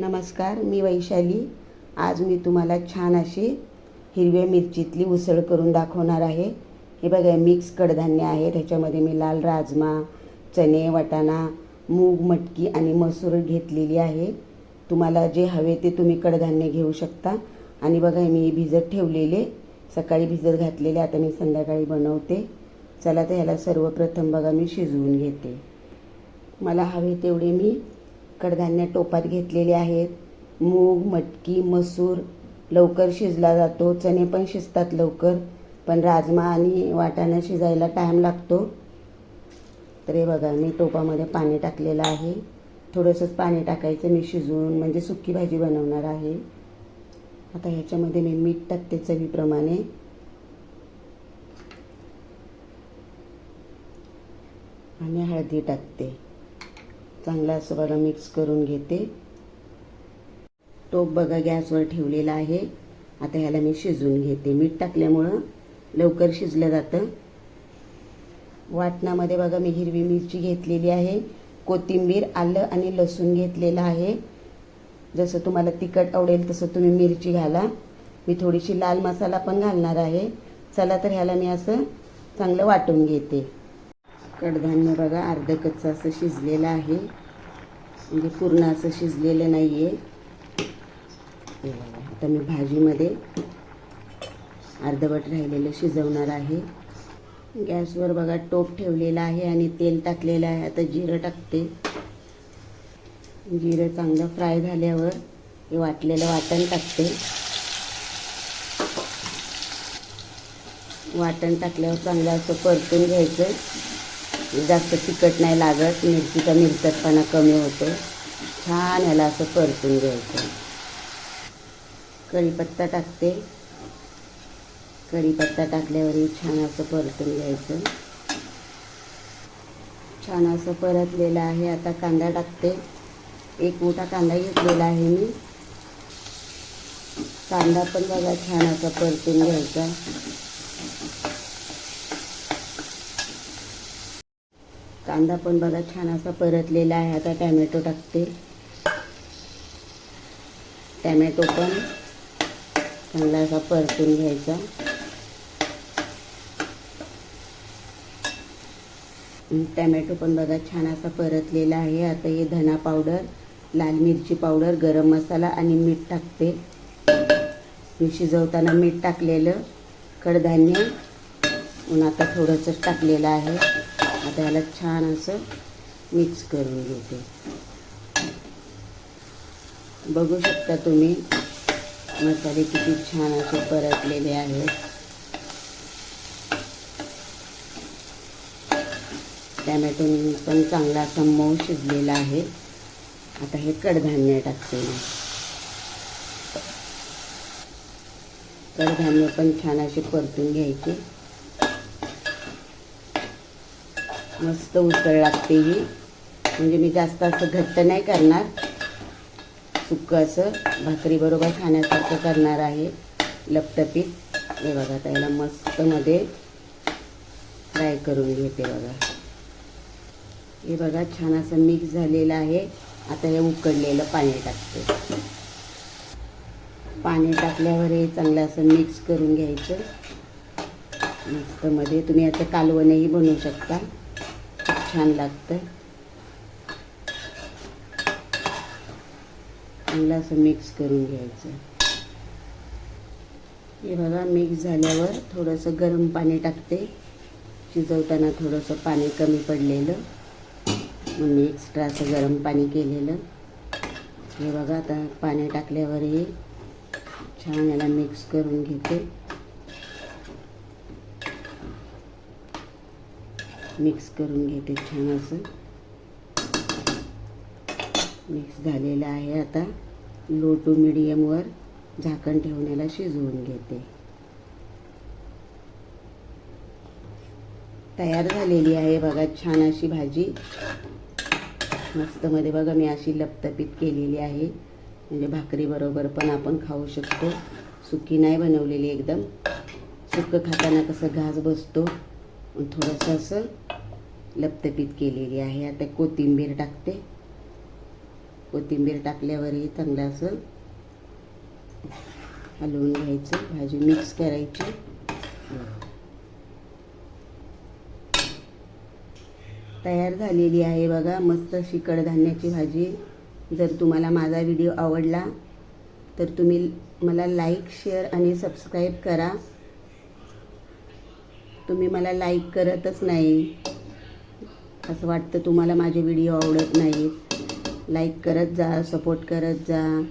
नमस्कार मी वैशाली. आज मी तुम्हाला छान अशी हिरव्या मिरचीतली उसळ करून दाखवणार आहे. हे बघा मिक्स कडधान्य आहे. त्याच्यामध्ये मी लाल राजमा चणे वाटाणा मूग मटकी आणि मसूर घेतलेली आहे. तुम्हाला जे हवे ते तुम्ही कडधान्य घेऊ शकता. आणि बघा मी भिजत ठेवलेले. सकाळी भिजत घातलेले आता मी संध्याकाळी बनवते. चला तर ह्याला सर्वप्रथम बघा मी शिजवून घेते. मला हवे तेवढे मी कडधान्य टोपात घेतलेले आहेत. मूग मटकी मसूर लवकर शिजला जातो. चणे पण शिजतात लवकर पण राजमा आणि वाटाणा शिजायला टाईम लागतो. तर हे बघा मी टोपामध्ये पाणी टाकलेलं आहे. थोडंसंच पाणी टाकायचं मी शिजवून म्हणजे सुकी भाजी बनवणार आहे. आता ह्याच्यामध्ये मी मीठ टाकते चवीप्रमाणे. आणि हळदी टाकते. चांगला असं बघा मिक्स करून घेते. टोप बघा गॅसवर ठेवलेला आहे. आता ह्याला मी शिजवून घेते. मीठ टाकल्यामुळं लवकर शिजलं जातं. वाटणामध्ये बघा मी हिरवी मिरची घेतलेली आहे. कोथिंबीर आलं आणि लसूण घेतलेलं आहे. जसं तुम्हाला तिखट आवडेल तसं तुम्ही मिरची घाला. मी थोडीशी लाल मसाला पण घालणार आहे. चला तर ह्याला मी असं चांगलं वाटून घेते. कडधान्य बघा अर्ध कच्चं असं शिजलेलं आहे. म्हणजे पूर्ण असं शिजलेलं नाही आहे आता मी भाजीमध्ये अर्धवट राहिलेलं शिजवणार आहे. गॅसवर बघा टोप ठेवलेला आहे आणि तेल टाकलेलं आहे. आता जिरं टाकते. जिरं चांगलं फ्राय झाल्यावर हे वाटलेलं वाटण टाकते. वाटण टाकल्यावर चांगलं असं परतून घ्यायचं जास्त तिखट नाही लागत. मिरचीचा मिरचटपणा कमी होतो. छान ह्याला असं परतून घ्यायचं. कढीपत्ता टाकते. कढीपत्ता टाकल्यावरही छान असं परतून घ्यायचं. छान असं परतलेलं आहे. आता कांदा टाकते. एक मोठा कांदा घेतलेला आहे मी. कांदा पण बघा छान असा परतून घ्यायचा. कांदा पण बघा छान असा परतलेला आहे. आता टॅमॅटो टाकते. टॅमॅटो पण चांगला असा परतून घ्यायचा. टॅमॅटो पण बघा छान असा परतलेला आहे. आता हे धना पावडर लाल मिरची पावडर गरम मसाला आणि मीठ टाकते. मी शिजवताना मीठ टाकलेलं. कडधान्य आता थोडंसं टाकलेलं आहे. आता ह्याला छान असं मिक्स करून घेते. बघू शकता तुम्ही मसाले किती छान असे परतलेले आहेत. टॅमॅटो पण चांगला असा मऊ शिजलेला आहे. आता हे कडधान्य टाकते मी. कडधान्य पण छान असे परतून घ्यायचे. मस्त उसळ लागते ही. म्हणजे मी जास्त असं घट्ट नाही करणार. सुक्कं असं भाकरीबरोबर खाण्यासारखं करणार आहे. लपटपीत हे बघा त्याला मस्त मध्ये फ्राय करून घेते बघा. हे बघा छान असं मिक्स झालेलं आहे. आता हे उकडलेलं पाणी टाकते. पाणी टाकल्यावर हे चांगलं असं मिक्स करून घ्यायचं. मस्त मध्ये तुम्ही आता कालवणही बनवू शकता. छान लागतं चांगलं असं मिक्स करून घ्यायचं. हे बघा मिक्स झाल्यावर थोडंसं गरम पाणी टाकते. शिजवताना थोडंसं पाणी कमी पडलेलं. मग मी एक्स्ट्रा असं गरम पाणी केलेलं. हे बघा आता पाणी टाकल्यावर हे छान याला मिक्स करून घेते. मिक्स करून घेते छान असं. मिक्स झालेलं आहे आता. लो टू मिडियमवर झाकण ठेवण्याला शिजवून घेते. तयार झालेली आहे बघा छान अशी भाजी. मस्तमध्ये बघा मी अशी लपतपीत केलेली आहे. म्हणजे भाकरीबरोबर पण आपण खाऊ शकतो. सुकी नाही बनवलेली एकदम. सुकं खाताना कसं घास बसतो. थोडंसं असं लपतपीत केलेली आहे. आता कोथिंबीर टाकते. कोथिंबीर टाकल्यावरही चांगलं असं हलवून घ्यायचं. भाजी मिक्स करायची. तयार झालेली आहे बघा. मस्त अशी कडधान्याची भाजी. जर तुम्हाला माझा व्हिडिओ आवडला तर तुम्ही मला लाईक शेअर आणि सबस्क्राईब करा. तुम्ही मला लाईक करतच नाही. असं वाटतं तुम्हाला माझे व्हिडिओ आवडत नाहीत. लाईक करत जा सपोर्ट करत जा.